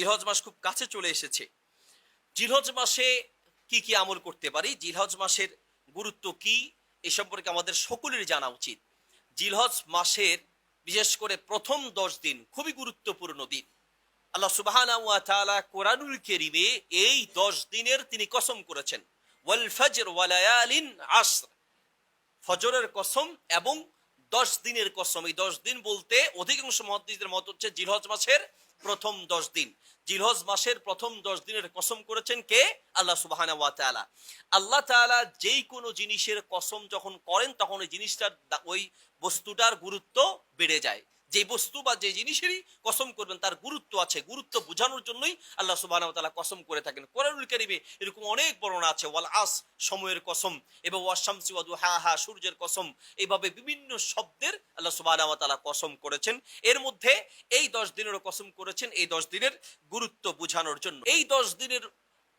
জিলহজ মাস খুব কাছে চলে এসেছে। জিলহজ মাসে কি কি আমল করতে পারি? জিলহজ মাসের গুরুত্ব কি? এ সম্পর্কে আমাদের সকলেরই জানা উচিত। জিলহজ মাসের বিশেষ করে প্রথম দশ দিন খুবই গুরুত্বপূর্ণ দিন। আল্লাহ সুবাহানা কোরআনুল কেরিমে এই দশ দিনের তিনি কসম করেছেন ফজরের কসম এবং দশ দিনের কসম। এই দশ দিন বলতে অধিকাংশ মহাদিসদের মত হচ্ছে জিলহজ মাসের প্রথম দশ দিন। জিলহজ মাসের প্রথম দশ দিনের কসম করেছেন কে? আল্লাহ তাআলা। আল্লাহ তালা যেই কোনো জিনিসের কসম যখন করেন, তখন ওই জিনিসটার ওই বস্তুটার গুরুত্ব বেড়ে যায়। যে বস্তু বা যে জিনিসেরই কসম করবেন, তার গুরুত্ব আছে। গুরুত্ব বোঝানোর জন্যই আল্লাহ সুবহানাহু ওয়া তাআলা কসম করে থাকেন। কোরআনুল কারীমে এরকম অনেক বর্ণনা আছে, ওয়াল আস, সময়ের কসম, এবং ওয়াশামসি ওয়া দুহাহা সূর্যের কসম, এইভাবে বিভিন্ন শব্দের আল্লাহ সুবহানাহু ওয়া তাআলা কসম করেছেন। এর মধ্যে এই 10 দিনেরও কসম করেছেন এই 10 দিনের গুরুত্ব বোঝানোর জন্য। এই 10 দিনের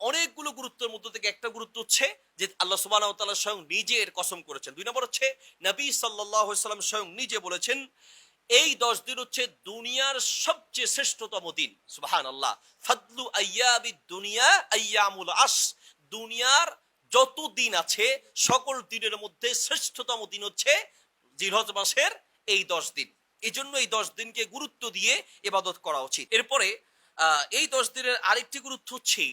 অনেকগুলো গুরুত্বের মধ্যে থেকে একটা গুরুত্ব হচ্ছে যে আল্লাহ ওয়া স্বয়ং নিজে এর কসম করেছেন। দুই নম্বর হচ্ছে নবী আলাইহি সাল্লাম স্বয়ং নিজে বলেছেন এই দশ দিন হচ্ছে দুনিয়ার সবচেয়ে শ্রেষ্ঠতম দিন। সুবাহান আল্লাহ ফাদলু আয়াবি দুনিয়া আয়ামুল আস দুনিয়ার যত দিন আছে, সকল দিনের মধ্যে শ্রেষ্ঠতম দিন হচ্ছে জিরহজ মাসের এই দশ দিন। এই জন্য এই দশ দিনকে গুরুত্ব দিয়ে এবাদত করা উচিত। এরপরে এই দশ দিনের আরেকটি গুরুত্ব হচ্ছে,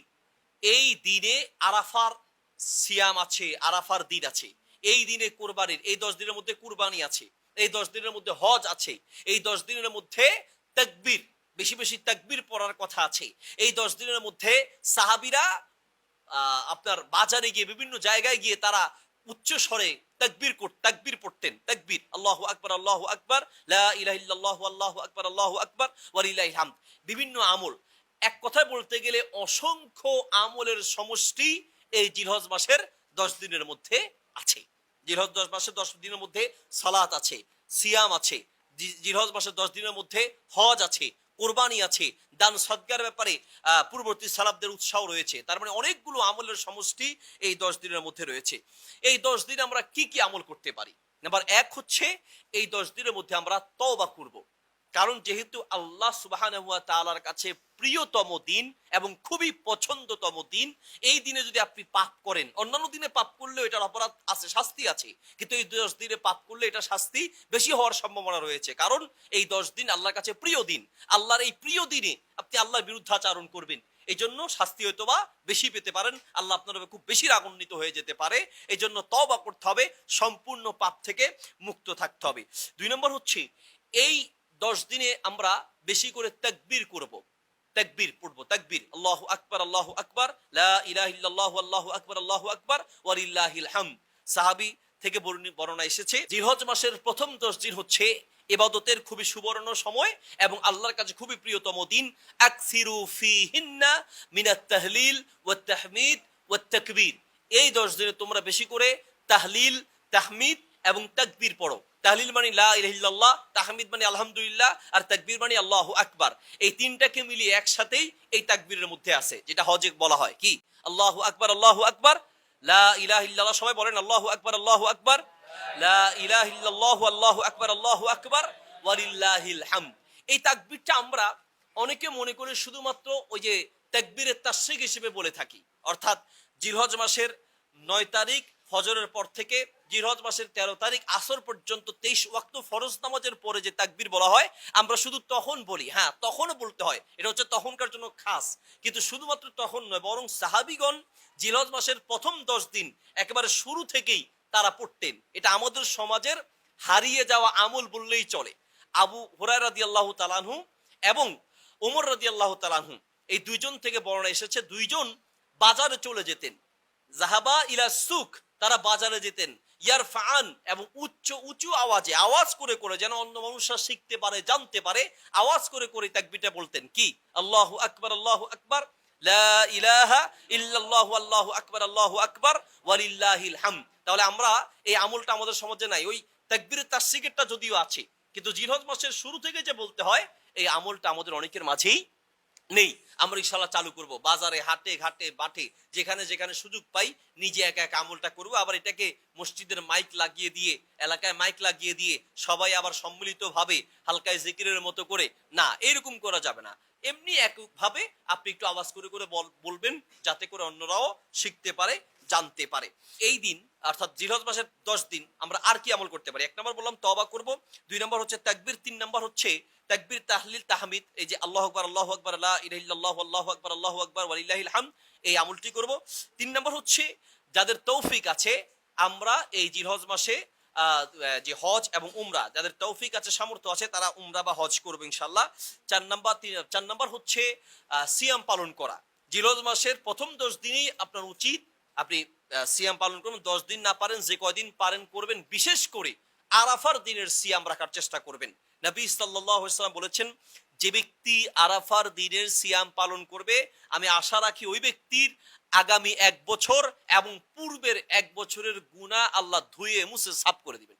এই দিনে আরাফার সিয়াম আছে, আরাফার দিন আছে। এই দিনে কোরবানির, এই দশ দিনের মধ্যে কুরবানি আছে, এই দশ দিনের মধ্যে হজ আছে, এই দশ দিনের মধ্যে তাকবীর, বেশি বেশি তাকবীর পড়ার কথা আছে, এই দশ দিনের মধ্যে সাহাবিরা আপনার বাজারে গিয়ে বিভিন্ন জায়গায় গিয়ে তারা উচ্চ স্বরে তাকবীর তাকবীর পড়তেন, তাকবীর, আল্লাহু আকবার আল্লাহু আকবার, লা ইলাহা ইল্লাল্লাহু, আল্লাহু আকবার আল্লাহু আকবার ওয়ালিল্লাহিল হামদ, বিভিন্ন আমল। এক কথায় বলতে গেলে অসংখ্য আমলের সমষ্টি এই জিলহজ মাসের দশ দিনের মধ্যে আছে জিলহজ দশ মাসের দশ দিনের মধ্যে সালাত আছে, সিয়াম আছে। জি- জিলহজ মাসের দশ দিনের মধ্যে হজ আছে, কোরবানি আছে, দান সদ্গার ব্যাপারে পূর্ববর্তী সালাবদের উৎসাহ রয়েছে। তার মানে অনেকগুলো আমলের সমষ্টি এই দশ দিনের মধ্যে রয়েছে। এই দশ দিন আমরা কি কি আমল করতে পারি? নাম্বার এক হচ্ছে, এই দশ দিনের মধ্যে আমরা তওবা করব। কারণ যেহেতু আল্লাহ সুবাহান তাআলার কাছে প্রিয়তম দিন এবং খুবই পছন্দতম দিন। এই দিনে যদি আপনি পাপ করেন, অন্যান্য দিনে পাপ করলেও এটার অপরাধ আছে, শাস্তি আছে। কিন্তু এই দশ দিনে পাপ করলে এটা শাস্তি বেশি হওয়ার সম্ভাবনা রয়েছে। কারণ এই দশ দিন আল্লাহর কাছে প্রিয় দিন। আল্লাহর এই প্রিয় দিনে আপনি আল্লাহর বিরুদ্ধাচারণ করবেন। এই জন্য শাস্তি হয়তো বা বেশি পেতে পারেন। আল্লাহ আপনার খুব বেশি রাগান্বিত হয়ে যেতে পারে। এই জন্য তবা করতে হবে, সম্পূর্ণ পাপ থেকে মুক্ত থাকতে হবে। দুই নম্বর হচ্ছে, এই দশ দিনে আমরা বেশি করে তাকবীর করব। তাকবীর পড়ব, তাকবীর। আল্লাহু আকবার আল্লাহু আকবার, লা আল্লাহু আকবার আল্লাহু আকবার হামদ। সাহাবী থেকে বর্ণি- বর্ণনা এসেছে জিলহজ মাসের প্রথম দশ দিন হচ্ছে এবাদতের খুবই সুবর্ণ সময় এবং আল্লাহর কাছে খুবই প্রিয়তম দিন মিনাত তাহলিল ওয়াত তাহমিদ ওয়াত তাকবীর। এই দশ দিনে তোমরা বেশি করে তাহলিল, তাহমিদ এবং তাকবীর পড়ো। তাহলিল মানে লা ইলাহা ইল্লাল্লাহ, তাহমিদ মানে আলহামদুলিল্লাহ, আর তাকবীর মানে আল্লাহু আকবার। এই তিনটাকে মিলিয়ে একসাথেই এই তাকবীরের মধ্যে আছে, যেটা হজে বলা হয়। কি? আল্লাহ আকবার আল্লাহ আকবার। লা ইলাহা ইল্লাল্লাহ, সবাই বলেন আল্লাহু আকবার আল্লাহু আকবার। লা ইলাহা ইল্লাল্লাহু, আল্লাহু আকবার আল্লাহু আকবার। ওয়ালিল্লাহিল হামদ। এই তাকবীরটা আমরা অনেকে মনে করে শুধুমাত্র ওই যে তাকবীরের তাসরিক হিসেবে বলে থাকি। অর্থাৎ জিলহজ মাসের নয় তারিখ ফজরের পর থেকে জিরহজ মাসের তেরো তারিখ, আসর পর্যন্ত তেইশ ওয়াক্ত ফরজ নামাজের পরে যে তাকবীর বলা হয়, আমরা শুধু তখন বলি হ্যাঁ তখনও বলতে হয়। এটা হচ্ছে তখনকার জন্য খাস। কিন্তু শুধুমাত্র তখন নয়, বরং সাহাবিগণ জিলহজ মাসের প্রথম দশ দিন একেবারে শুরু থেকেই তারা পড়তেন। এটা আমাদের সমাজের হারিয়ে যাওয়া আমল বললেই চলে। আবু হুরায় রাদি আল্লাহ তালানহু এবং ওমর রাদি আল্লাহ তালানহু এই দুইজন থেকে বর্ণনা এসেছে, দুইজন বাজারে চলে যেতেন। জাহাবা ইলা সুক তারা বাজারে যেতেন। ইয়ার ফান এবং উচ্চ, উঁচু আওয়াজে আওয়াজ করে করে যেন অন্য মানুষরা শিখতে পারে, জানতে পারে, আওয়াজ করে করে তাকবিটা বলতেন। কি? আল্লাহু আকবার আল্লাহু আকবার তাহলে আমরা এই আমলটা আমাদের সমাজে নাই, ওই তাকবীরের তাসরিকেরটা যদিও আছে, কিন্তু জিলহজ মাসের শুরু থেকে যে বলতে হয়, এই আমলটা আমাদের অনেকের মাঝেই নেই। আমরা ইনশাল্লাহ চালু করব। বাজারে হাটে, ঘাটে বাটে যেখানে যেখানে সুযোগ পাই, নিজে একা একা আমলটা করব। আবার এটাকে মসজিদের মাইক লাগিয়ে দিয়ে, এলাকায় মাইক লাগিয়ে দিয়ে সবাই আবার সম্মিলিত ভাবে হালকায় জিকিরের মতো করে, না, এরকম করা যাবে না। এমনি একভাবে আপনি একটু আওয়াজ করে করে বল- বলবেন, যাতে করে অন্যরাও শিখতে পারে। জানতে পারে। এই দিন, অর্থাৎ জিলহজ মাসের দশ দিন, আমরা আর কি আমল করতে পারি? এক নম্বর বললাম তবা করব। দুই নম্বর হচ্ছে তাকবির। তিন নম্বর হচ্ছে তাকবির, তাহলিল, তাহমিদ। এই যে আল্লাহ আকবর আল্লাহ আকবর আল্লাহ ইলাহিল্লাহ আল্লাহ আকবর আল্লাহ আকবর, ওয়ালিল্লাহিল হাম এই আমলটি করব। তিন নম্বর হচ্ছে যাদের তৌফিক আছে, আমরা এই জিলহজ মাসে যে হজ এবং উমরা, যাদের তৌফিক আছে, সামর্থ্য আছে, তারা উমরা বা হজ করবে ইনশাল্লাহ চার নাম্বার চার নাম্বার হচ্ছে সিয়াম পালন করা। জিলহজ মাসের প্রথম দশ দিনই আপনার উচিত আপনি সিয়াম পালন করবেন, দশ দিন না পারেন, যে কয়দিন পারেন করবেন, বিশেষ করে আরাফার দিনের সিয়াম রাখার চেষ্টা করবেন। নবী সাল্লাম বলেছেন, যে ব্যক্তি আরাফার দিনের সিয়াম পালন করবে, আমি আশা রাখি ওই ব্যক্তির আগামী এক বছর এবং পূর্বের এক বছরের গুণা আল্লাহ ধুয়ে মুছে সাফ করে দিবেন।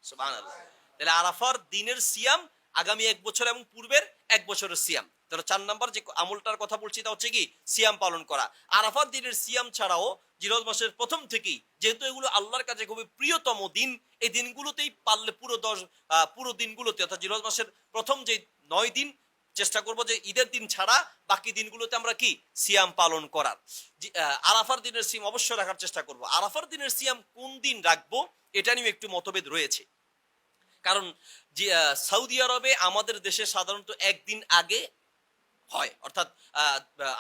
তাহলে আরাফার দিনের সিয়াম আগামী এক বছর এবং পূর্বের এক বছরের সিয়াম। তাহলে চার নাম্বার যে আমলটার কথা বলছি, তা হচ্ছে কি? সিয়াম পালন করা। আরাফার দিনের সিয়াম ছাড়াও জিরোজ মাসের প্রথম থেকেই, যেহেতু এগুলো আল্লাহর কাছে খুবই প্রিয়তম দিন, এই দিনগুলোতেই পারলে পুরো দশ পুরো দিনগুলোতে, অর্থাৎ জিরোজ মাসের প্রথম যে নয় দিন, চেষ্টা করব যে ঈদের দিন ছাড়া বাকি দিনগুলোতে আমরা কি? সিয়াম পালন করার। আরাফার দিনের সিয়াম অবশ্যই রাখার চেষ্টা করব। আরাফার দিনের সিয়াম কোন দিন রাখব, এটা নিয়ে একটু মতভেদ রয়েছে। কারণ সৌদি আরবে আমাদের দেশে সাধারণত একদিন আগে হয়। অর্থাৎ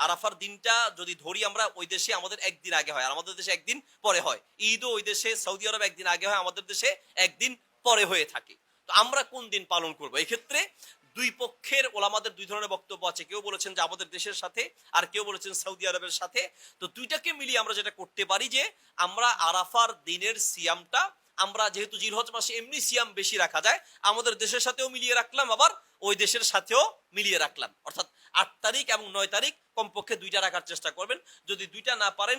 আরাফার দিনটা যদি ধরি আমরা, ওই দেশে আমাদের একদিন আগে হয়। আর আমাদের দেশে একদিন পরে হয়। ঈদও ওই দেশে, সৌদি আরব একদিন আগে হয়, আমাদের দেশে একদিন পরে হয়ে থাকে। তো আমরা কোন দিন পালন করব? এই ক্ষেত্রে দুই পক্ষের ওলামাদের দুই ধরনের বক্তব্য আছে। কেউ বলেছেন যে আমাদের দেশের সাথে, আর কেউ বলেছেন সৌদি আরবের সাথে। তো দুইটাকে মিলিয়ে আমরা যেটা করতে পারি যে, আমরা আরাফার দিনের সিয়ামটা, আমরা যেহেতু জিলহজ মাসে এমনি সিয়াম বেশি রাখা যায়, আমাদের দেশের সাথেও মিলিয়ে রাখলাম, আবার ওই দেশের সাথেও মিলিয়ে রাখলাম। অর্থাৎ আট তারিখ এবং নয় তারিখ কমপক্ষে দুইটা রাখার চেষ্টা করবেন। যদি দুইটা না পারেন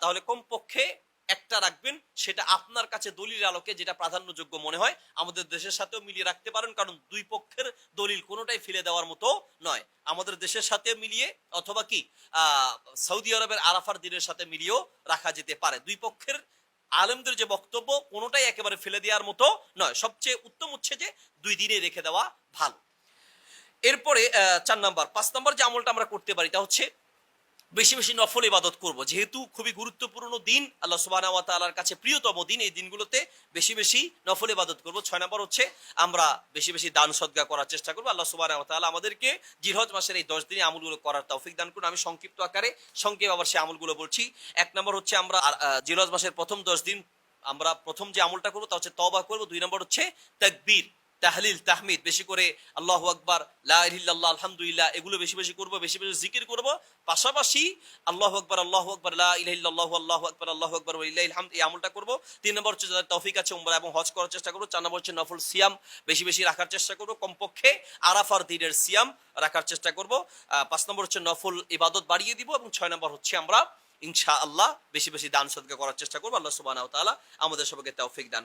তাহলে কমপক্ষে একটা রাখবেন। সেটা আপনার কাছে দলিল আলোকে যেটা প্রাধান্যযোগ্য মনে হয়, আমাদের দেশের সাথেও মিলিয়ে রাখতে পারেন। কারণ দুই পক্ষের দলিল কোনোটাই ফেলে দেওয়ার মতো নয়। আমাদের দেশের সাথে মিলিয়ে অথবা কি সৌদি আরবের আরাফার দিনের সাথে মিলিয়েও রাখা যেতে পারে। দুই পক্ষের আলেমদের যে বক্তব্য, কোনোটাই একেবারে ফেলে দেওয়ার মতো নয়। সবচেয়ে উত্তম হচ্ছে যে দুই দিনে রেখে দেওয়া ভালো। এরপরে চার নাম্বার। পাঁচ নাম্বার যে আমলটা আমরা করতে পারি, তা হচ্ছে বেশি বেশি নফল ইবাদত করব। যেহেতু খুবই গুরুত্বপূর্ণ দিন, আল্লাহ সুবহানাহু ওয়া তাআলার কাছে প্রিয়তম দিন এই দিনগুলোতে বেশি বেশি নফল ইবাদত করব। ছয় নম্বর হচ্ছে আমরা বেশি বেশি দান সদকা করার চেষ্টা করব। আল্লাহ সুবহানাহু ওয়া তাআলা আমাদেরকে জিরহজ মাসের এই দশ দিনে আমলগুলো করার তৌফিক দান করুন। আমি সংক্ষিপ্ত আকারে সংক্ষেপ আবার সেই আমলগুলো বলছি। এক নম্বর হচ্ছে আমরা জিরহজ মাসের প্রথম দশ দিন আমরা প্রথম যে আমলটা করব, তা হচ্ছে তবা করব। দুই নম্বর হচ্ছে তাকবীর। তাহলিল, তাহমিদ, বেশি করে আল্লাহু আকবার, লা ইলাহা ইল্লাল্লাহ, আলহামদুলিল্লাহ, এগুলো বেশি বেশি করব, বেশি বেশি জিকির করব। পাশাপাশি আল্লাহু আকবার আল্লাহু আকবার ইল্লাল্লাহ, আল্লাহু আকবার আল্লাহু আকবার হামদ এই আমলটা করব। তিন নম্বর হচ্ছে যাদের তৌফিক আছে, উমরা এবং হজ করার চেষ্টা করব। চার নম্বর হচ্ছে নফল সিয়াম, বেশি বেশি রাখার চেষ্টা করব। কমপক্ষে আরাফার দিনের সিয়াম রাখার চেষ্টা করব। পাঁচ নম্বর হচ্ছে নফল ইবাদত বাড়িয়ে দিব এবং ছয় নম্বর হচ্ছে আমরা ইনশাআল্লাহ বেশি বেশি দান সদকা করার চেষ্টা করব। আল্লাহ ওয়া আমাদের সবাইকে তৌফিক দান।